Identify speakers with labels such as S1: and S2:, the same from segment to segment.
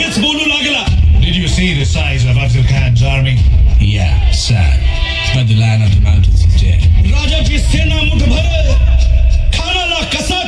S1: हेच बोलू लागला
S2: Did you see the size of Abdul Khan's army?
S3: Yeah, sir. But the land of the mountains is dead.
S4: Raja, his sena Sena khana la kasa.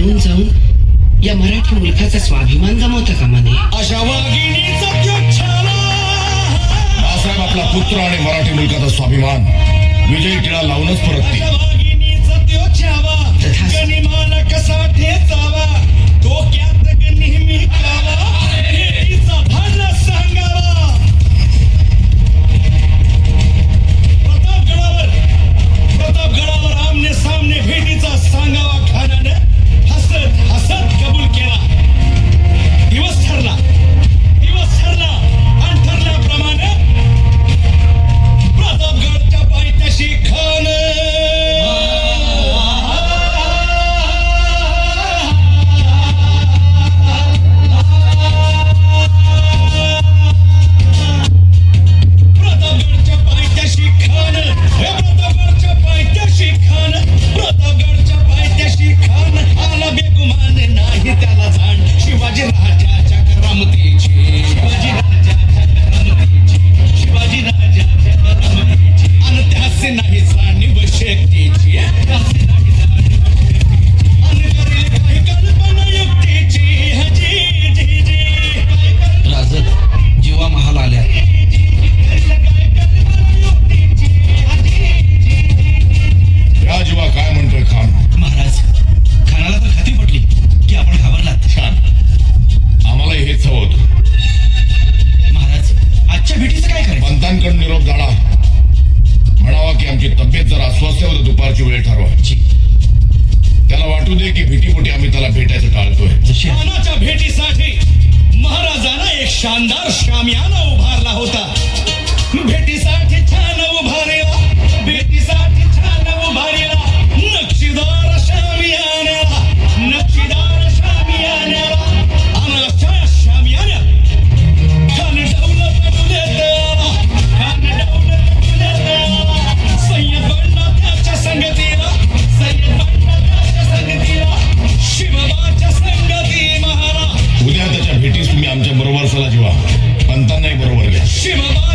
S4: पळून जाऊन या मराठी मुलखाचा स्वाभिमान गमावता
S1: का
S2: म्हणे आपला पुत्र आणि मराठी मुलखाचा स्वाभिमान. विजय टिळा लावूनच परततील.
S3: कुठे की
S2: भेटीपुटी आम्ही त्याला भेटायचं टाळतोय.
S1: भेटीसाठी महाराजांना एक शानदार शामियाना
S2: शिवा. पंतांनाही बरोबर घ्या शिवा